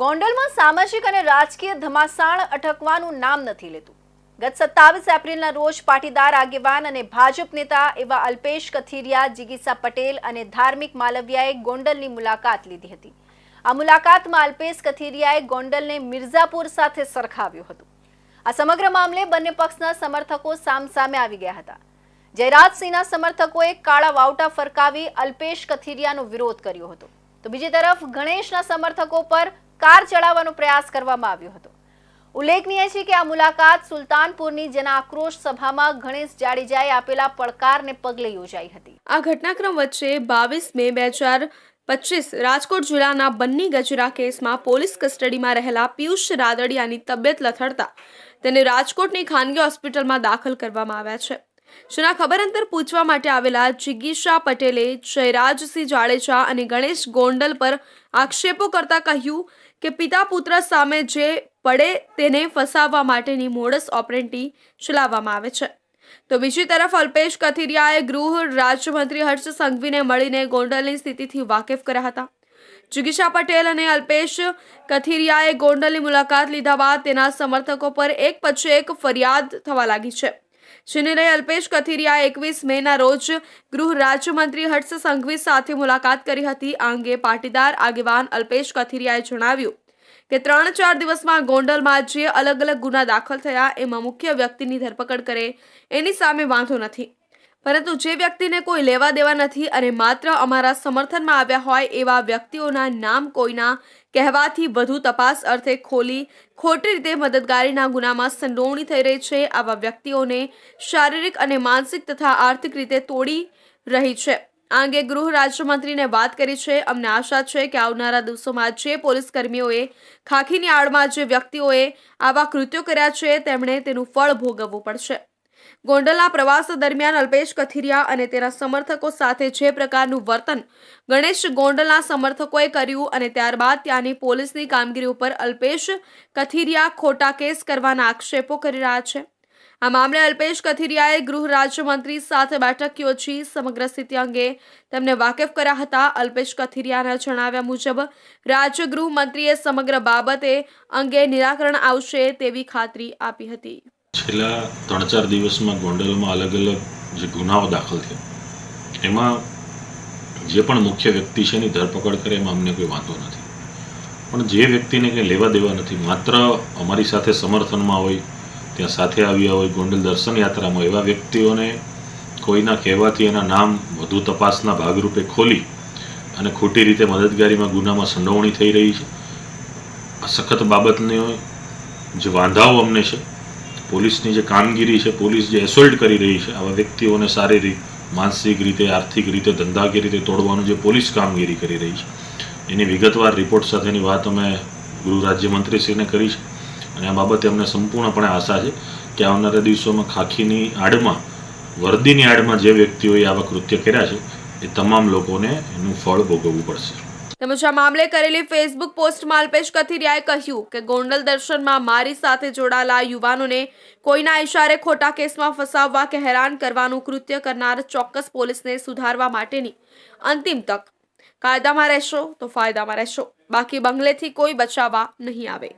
ગોંડલમાં સામાજિક અને રાજકીય ધમાસાણ અટકવાનું નામ નથી લેતું. ગત સત્તાવીસ એપ્રિલના રોજ પાટીદાર આગેવાન અને ભાજપ નેતા એવા અલ્પેશ કથિરિયા, જિગીસા પટેલ અને ધાર્મિક માલવિયાએ ગોંડલની મુલાકાત લીધી હતી. આ મુલાકાતમાં અલ્પેશ કથિરિયાએ ગોંડલને મિર્ઝાપુર સાથે સરખાવ્યું હતું. આ સમગ્ર મામલે બંને પક્ષના સમર્થકો સામસામે આવી ગયા હતા. જયરાજસિંહના સમર્થકોએ કાળા વાવટા ફરકાવી અલ્પેશ કથિરિયાનો વિરોધ કર્યો હતો. તો બીજી તરફ ગણેશના સમર્થકો પર કાર ચડાવવાનો પ્રયાસ કરવામાં આવ્યો હતો. ઉલ્લેખનીય છે કે આ મુલાકાત સુલતાનપુરની જન આક્રોશ સભામાં ગણેશ જાડેજાએ આપેલા પડકારને પગલે યોજાઈ હતી. આ ઘટનાક્રમ વચ્ચે બાવીસ મે બે હજાર પચીસ રાજકોટ જિલ્લાના બન્ની ગજરા કેસમાં પોલીસ કસ્ટડીમાં રહેલા પિયુષ રાદડિયાની તબિયત લથડતા તેને રાજકોટની ખાનગી હોસ્પિટલમાં દાખલ કરવામાં આવ્યા છે. જેના ખબર અંતર પૂછવા માટે આવેલા જિગીશા પટેલે જયરાજસિંહ જાડેજા અને ગણેશ ગોંડલ પર આક્ષેપો કરતા કહ્યું કે પિતા પુત્ર સામે જે પડે તેને ફસાવવા માટેની મોડસ ઓપરેન્ટી ચલાવવામાં આવે છે. તો બીજી તરફ અલ્પેશ કથિરિયાએ ગૃહ રાજ્યમંત્રી હર્ષ સંઘવીને મળીને ગોંડલની સ્થિતિથી વાકેફ કર્યા હતા. જિગીશા પટેલ અને અલ્પેશ કથિરિયાએ ગોંડલની મુલાકાત લીધા બાદ તેના સમર્થકો પર એક પછી એક ફરિયાદ થવા લાગી છે. જેને લઈ અલ્પેશ કથિરિયાએ એકવીસ મેના રોજ ગૃહ રાજ્યમંત્રી હર્ષ સંઘવી સાથે મુલાકાત કરી હતી. આ અંગે પાટીદાર આગેવાન અલ્પેશ કથિરિયાએ જણાવ્યું કે, ત્રણ ચાર દિવસમાં ગોંડલમાં જે અલગ અલગ ગુના દાખલ થયા, એમાં મુખ્ય વ્યક્તિની ધરપકડ કરે, એની સામે વાંધો નથી. પરંતુ જે વ્યક્તિને કોઈ લેવા દેવા નથી અને માત્ર અમારા સમર્થનમાં આવ્યા હોય એવા વ્યક્તિઓના નામ કોઈના કહેવાથી વધુ તપાસ અર્થે ખોલી ખોટી રીતે મદદગારીના ગુનામાં સંડોવણી થઈ રહી છે. આવા વ્યક્તિઓને શારીરિક અને માનસિક તથા આર્થિક રીતે તોડી રહી છે. આ અંગે ગૃહ રાજ્યમંત્રીને વાત કરી છે. અમને આશા છે કે આવનારા દિવસોમાં જે પોલીસ કર્મીઓએ ખાખીની આડમાં જે વ્યક્તિઓએ આવા કૃત્યો કર્યા છે, તેમણે તેનું ફળ ભોગવવું પડશે. ગોંડલના પ્રવાસ દરમિયાન અલ્પેશ કથિરિયા અને તેના સમર્થકો સાથે જે પ્રકારનું વર્તન ગણેશ ગોંડલના સમર્થકોએ કર્યું અને ત્યારબાદ ત્યાંની પોલીસની કામગીરી ઉપર અલ્પેશ કથિરિયા ખોટા કેસ કરવાના આક્ષેપો કરી રહ્યા છે. આ મામલે અલ્પેશ કથિરિયાએ ગૃહ રાજ્યમંત્રી સાથે બેઠક યોજી સમગ્ર સ્થિતિ અંગે તેમને વાકેફ કર્યા હતા. અલ્પેશ કથિરિયાના જણાવ્યા મુજબ રાજ્ય ગૃહમંત્રીએ સમગ્ર બાબતે અંગે નિરાકરણ આવશે તેવી ખાતરી આપી હતી. છેલ્લા ત્રણ ચાર દિવસમાં ગોંડલમાં અલગ અલગ જે ગુનાઓ દાખલ થયા, એમાં જે પણ મુખ્ય વ્યક્તિ છે એની ધરપકડ કરે એમાં અમને કોઈ વાંધો નથી. પણ જે વ્યક્તિને કંઈ લેવા દેવા નથી, માત્ર અમારી સાથે સમર્થનમાં હોય, ત્યાં સાથે આવ્યા હોય, ગોંડલ દર્શન યાત્રામાં, એવા વ્યક્તિઓને કોઈના કહેવાથી એના નામ વધુ તપાસના ભાગરૂપે ખોલી અને ખોટી રીતે મદદગારીમાં ગુનામાં સંડોવણી થઈ રહી છે. આ સખત બાબતની જે વાંધાઓ અમને છે પોલીસની જે કામગીરી છે, પોલીસ જે એસોલ્ટ કરી રહી છે, આવા વ્યક્તિઓને શારીરિક, માનસિક રીતે, આર્થિક રીતે, ધંધાકીય રીતે તોડવાનું જે પોલીસ કામગીરી કરી રહી છે. એની વિગતવાર રિપોર્ટ સાથેની વાત અમે ગૃહ રાજ્યમંત્રીશ્રીને કરી છે. અને આ બાબતે અમને સંપૂર્ણપણે આશા છે કે આવનારા દિવસોમાં ખાખીની આડમાં, વર્દીની આડમાં જે વ્યક્તિઓએ આવા કૃત્ય કર્યા છે, એ તમામ લોકોને એનું ફળ ભોગવવું પડશે. તેમજ આ મામલે કરેલી ફેસબુક પોસ્ટમાં અલ્પેશ કથિરિયાએ કહ્યું કે ગોંડલ દર્શનમાં મારી સાથે જોડાયેલા યુવાનોને કોઈના ઇશારે ખોટા કેસમાં ફસાવવા કે હેરાન કરવાનું કૃત્ય કરનાર ચોક્કસ પોલીસને સુધારવા માટેની અંતિમ તક. કાયદામાં રહેશો તો ફાયદામાં રહેશો. બાકી બંગલેથી કોઈ બચાવવા નહીં આવે.